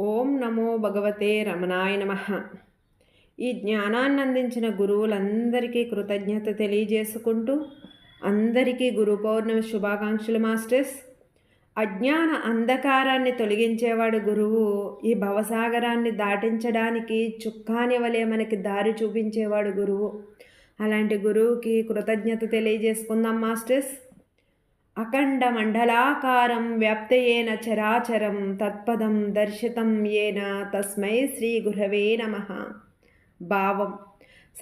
ఓం నమో భగవతే రమణాయ నమ. ఈ జ్ఞానాన్ని అందించిన గురువులందరికీ కృతజ్ఞత తెలియజేసుకుంటూ అందరికీ గురు పౌర్ణమి శుభాకాంక్షలు మాస్టర్స్. అజ్ఞాన అంధకారాన్ని తొలగించేవాడు గురువు ఈ భవసాగరాన్ని దాటించడానికి చుక్కాని వలె మనకి దారి చూపించేవాడు గురువు. అలాంటి గురువుకి కృతజ్ఞత తెలియజేసుకుందాం మాస్టర్స్. అఖండ మండలాకారం వ్యాప్తయేన చరాచరం తత్పదం దర్శితం ఏన తస్మై శ్రీ గురవే నమ. భావం.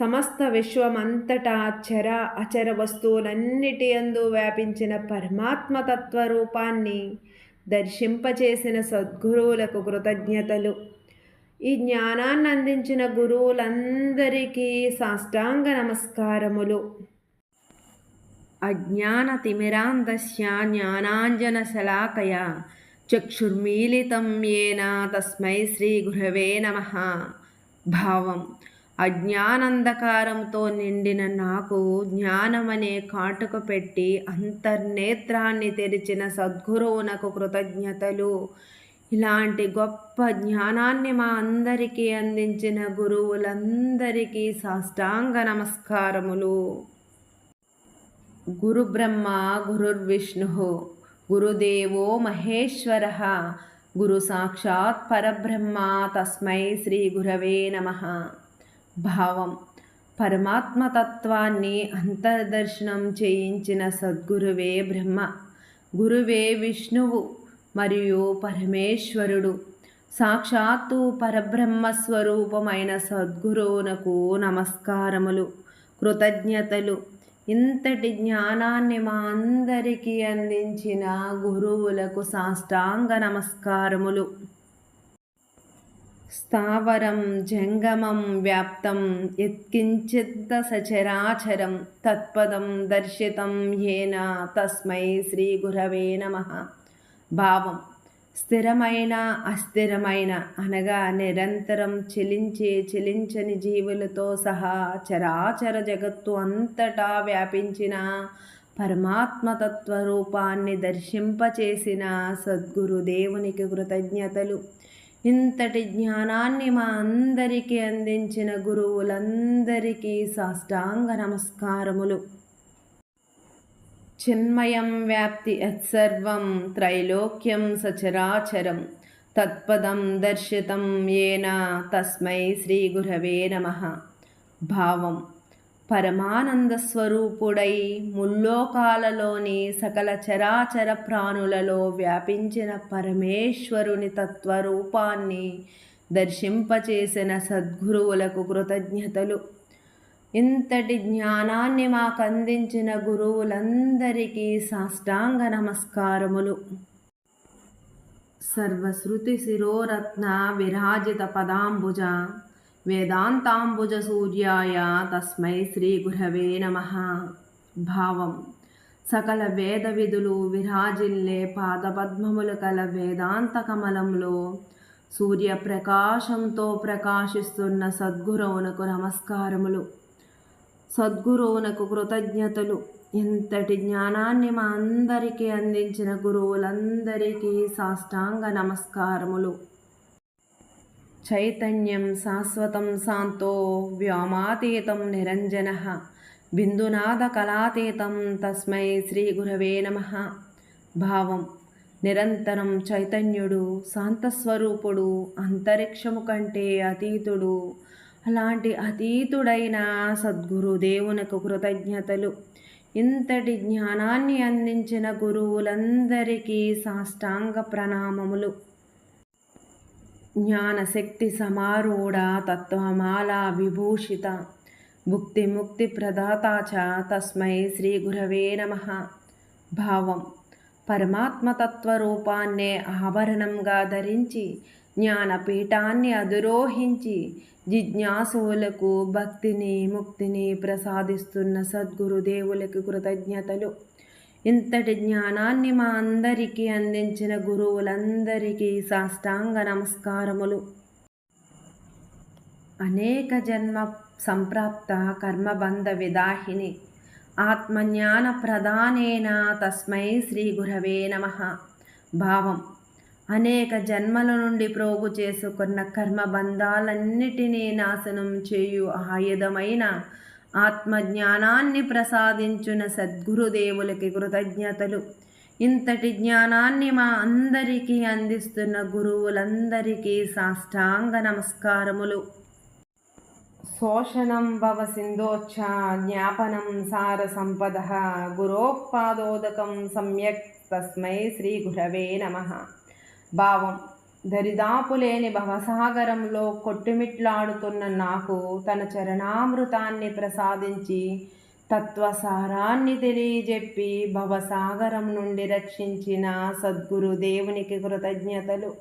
సమస్త విశ్వమంతటా చర అచర వస్తువులన్నిటి అందు వ్యాపించిన పరమాత్మతత్వ రూపాన్ని దర్శింపచేసిన సద్గురువులకు కృతజ్ఞతలు. ఈ జ్ఞానాన్ని అందించిన గురువులందరికీ సాష్టాంగ నమస్కారములు. అజ్ఞానతిమిరాంధస్య జ్ఞానాంజనశలాకయా చక్షుర్మీలితం ఏన తస్మై శ్రీగురవే నమ భావం అజ్ఞానంధకారంతో నిండిన నాకు జ్ఞానమనే కాటుక పెట్టి అంతర్నేత్రాన్ని తెరిచిన సద్గురువునకు కృతజ్ఞతలు ఇలాంటి గొప్ప జ్ఞానాన్ని మా అందరికీ అందించిన గురువులందరికీ సాష్టాంగ నమస్కారములు గురుబ్రహ్మ గురుర్విష్ణు గురుదేవో మహేశ్వర గురు సాక్షాత్ పరబ్రహ్మ తస్మై శ్రీ గురవే నమ భావం పరమాత్మతత్వాన్ని అంతర్దర్శనం చేయించిన సద్గురువే బ్రహ్మ। గురువే విష్ణువు మరియు పరమేశ్వరుడు। సాక్షాత్తు పరబ్రహ్మ స్వరూపమైన సద్గురువునకు నమస్కారములు కృతజ్ఞతలు ఇంతటి జ్ఞానాన్ని మా అందరికీ అందించిన గురువులకు సాష్టాంగ నమస్కారములు. స్థావరం జంగమం వ్యాప్తం యత్కించిత్త సచరాచరం తత్పదం దర్శితం ఏన తస్మై శ్రీ గురవే నమ. భావం స్థిరమైన అస్థిరమైన అనగా నిరంతరం చెలించే చెలించని జీవులతో సహా చరాచర జగత్తు అంతటా వ్యాపించిన పరమాత్మతత్వ రూపాన్ని దర్శింపచేసిన సద్గురుదేవునికి కృతజ్ఞతలు. ఇంతటి జ్ఞానాన్ని మా అందరికీ అందించిన గురువులందరికీ సాష్టాంగ నమస్కారములు. చిన్మయం వ్యాప్తి యత్సర్వం త్రైలోక్యం సచరాచరం. తత్పదం దర్శితం ఏన తస్మై శ్రీ గురవే నమ. భావం. పరమానంద స్వరూపుడై ముల్లోకాలలోని సకల చరాచర ప్రాణులలో వ్యాపించిన పరమేశ్వరుని తత్వరూపాన్ని దర్శింపచేసిన సద్గురువులకు కృతజ్ఞతలు. ఇంతటి జ్ఞానాన్ని మాకు అందించిన గురువులందరికీ సాష్టాంగ నమస్కారములు. సర్వశ్రుతి శిరోరత్న విరాజిత పదాంబుజ వేదాంతాంబుజ సూర్యాయ తస్మై శ్రీ గురవే నమ. భావం. సకల వేద విధులు విరాజిల్లే పాదపద్మములు కల వేదాంత కమలంలో సూర్యప్రకాశంతో ప్రకాశిస్తున్న సద్గురువునకు నమస్కారములు. సద్గురువునకు కృతజ్ఞతలు. ఇంతటి జ్ఞానాన్ని మా అందరికీ అందించిన గురువులందరికీ సాష్టాంగ నమస్కారములు. చైతన్యం శాశ్వతం శాంతో వ్యోమాతీతం నిరంజన. బిందునాథ కళాతీతం తస్మై శ్రీ గురవే నమ. భావం. నిరంతరం చైతన్యుడు శాంతస్వరూపుడు అంతరిక్షము కంటే అతీతుడు అలాంటి అతీతుడైన సద్గురుదేవునకు కృతజ్ఞతలు. ఇంతటి జ్ఞానాన్ని అందించిన గురువులందరికీ సాష్టాంగ ప్రణామములు. జ్ఞానశక్తి సమారూఢ తత్వమాల విభూషిత. భుక్తి ముక్తి ప్రదాత చ తస్మై శ్రీ గురవే నమ. భావం. పరమాత్మతత్వ రూపాన్నే ఆభరణంగా ధరించి జ్ఞానపీఠాన్ని అధిరోహించి జిజ్ఞాసువులకు భక్తిని ముక్తిని ప్రసాదిస్తున్న సద్గురుదేవులకు కృతజ్ఞతలు. ఇంతటి జ్ఞానాన్ని మా అందరికీ అందించిన గురువులందరికీ సాష్టాంగ నమస్కారములు. అనేక జన్మ సంప్రాప్త కర్మబంధ విదాహిని ఆత్మజ్ఞాన ప్రధానేన తస్మై శ్రీ గురవే నమ. భావం అనేక జన్మల నుండి ప్రోగు చేసుకున్న కర్మబంధాలన్నిటినీ నాశనం చేయు ఆయుధమైన ఆత్మజ్ఞానాన్ని ప్రసాదించున సద్గురుదేవులకి కృతజ్ఞతలు. ఇంతటి జ్ఞానాన్ని మా అందరికీ అందిస్తున్న గురువులందరికీ సాష్టాంగ నమస్కారములు. శోషణం భవ సింధోచ్ఛ జ్ఞాపనం సార సంపద. గురోపాదోదకం సమ్యక్ తస్మై శ్రీ గురవే నమ. భావం. దరిదాపులేని భవసాగరంలో కొట్టుమిట్లాడుతున్న నాకు తన చరణామృతాన్ని ప్రసాదించి తత్వసారాన్ని తెలియజెప్పి భవసాగరం నుండి రక్షించిన సద్గురు దేవునికి కృతజ్ఞతలు.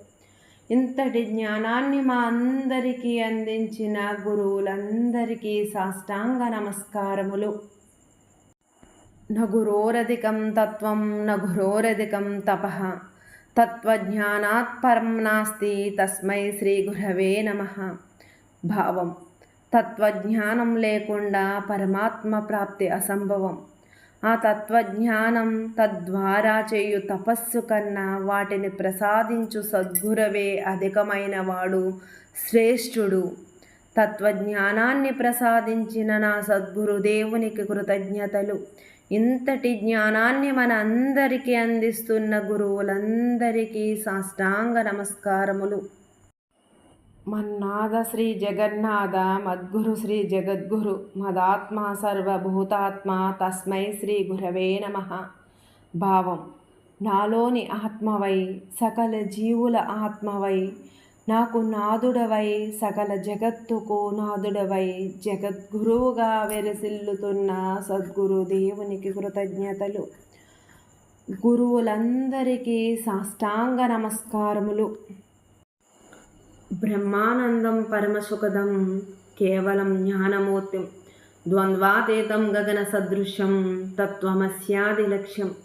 ఇంతటి జ్ఞానాన్ని మా అందరికీ అందించిన గురువులందరికీ సాష్టాంగ నమస్కారములు. నగురోరధికం తత్వం నగురోరధికం తప. తత్వజ్ఞానాత్ పరం నాస్తి తస్మై శ్రీ గురవే నమ. భావం. తత్వజ్ఞానం లేకుండా పరమాత్మ ప్రాప్తి అసంభవం. ఆ తత్వజ్ఞానం తద్వారా చేయు తపస్సు కన్నా వాటిని ప్రసాదించు సద్గురవే అధికమైన వాడు శ్రేష్ఠుడు. తత్వజ్ఞానాన్ని ప్రసాదించిన నా సద్గురుదేవునికి కృతజ్ఞతలు. ఇంతటి జ్ఞానాన్ని మన అందరికీ అందిస్తున్న గురువులందరికీ సాష్టాంగ నమస్కారములు. మన్నాద శ్రీ జగన్నాథ మద్గురు శ్రీ జగద్గురు మదాత్మ సర్వభూతాత్మ తస్మై శ్రీ గురవే నమ. భావం నాలోని ఆత్మవై సకల జీవుల ఆత్మవై నాకు నాదుడవై సకల జగత్తుకు నాదుడవై జగద్గురువుగా వెరసిల్లుతున్న సద్గురు దేవునికి కృతజ్ఞతలు. గురువులందరికీ సాష్టాంగ నమస్కారములు. బ్రహ్మానందం పరమసుఖదం కేవలం జ్ఞానమూర్తిం. ద్వంద్వాతీతం గగన సదృశం తత్వమస్యాది లక్ష్యం.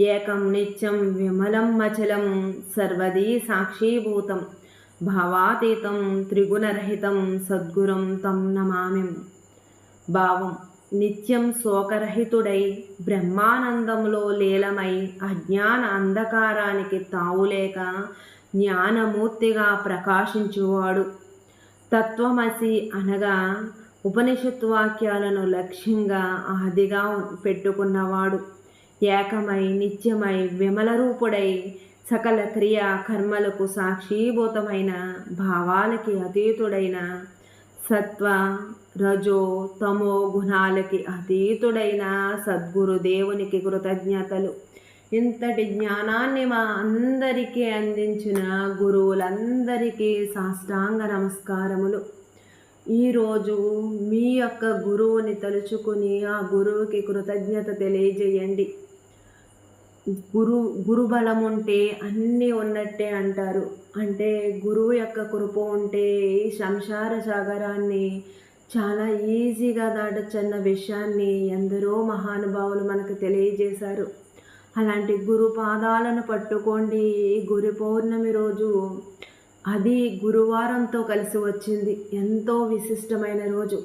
ఏకం నిత్యం విమలం అచలం సర్వదీ సాక్షీభూతం. భావాతీతం త్రిగుణరహితం సద్గురం తం నమామిం. భావం నిత్యం శోకరహితుడై బ్రహ్మానందంలో లీలమై అజ్ఞాన అంధకారానికి తావులేక జ్ఞానమూర్తిగా ప్రకాశించువాడు. తత్వమసి అనగా ఉపనిషత్ వాక్యాలను లక్ష్యంగా ఆదిగా పెట్టుకున్నవాడు. ఏకమై నిత్యమై విమల రూపుడై సకల క్రియా కర్మలకు సాక్షీభూతమైన భావాలకి అతీతుడైన సత్వ రజో తమో గుణాలకి అతీతుడైన సద్గురు దేవునికి కృతజ్ఞతలు. ఇంతటి జ్ఞానాన్ని మా అందరికీ అందించిన గురువులందరికీ సాష్టాంగ నమస్కారములు. ఈరోజు మీ యొక్క గురువుని తలుచుకుని ఆ గురువుకి కృతజ్ఞత తెలియజేయండి. గురు గురుబలం ఉంటే అన్నీ ఉన్నట్టే అంటారు. అంటే గురువు యొక్క కృప ఉంటే సంసార సాగరాన్ని చాలా ఈజీగా దాటచ్చన్న విషయాన్ని ఎందరో మహానుభావులు మనకు తెలియజేశారు. అలాంటి గురు పాదాలను పట్టుకోండి. గురు పౌర్ణమి రోజు అది గురువారంతో కలిసి వచ్చింది. ఎంతో విశిష్టమైన రోజు.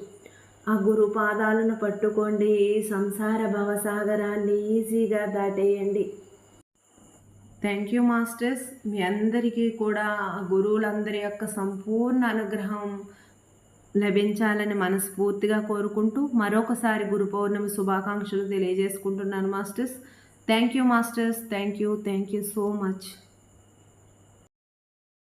ఆ గురు పాదాలను పట్టుకోండి. సంసార భవసాగరాన్ని ఈజీగా దాటేయండి. థ్యాంక్ యూ మాస్టర్స్ మీ అందరికీ కూడా ఆ గురువులందరి యొక్క సంపూర్ణ అనుగ్రహం లభించాలని మనస్ఫూర్తిగా కోరుకుంటూ మరొకసారి గురు పౌర్ణమి శుభాకాంక్షలు తెలియజేసుకుంటున్నాను masters thank you masters thank you thank you so much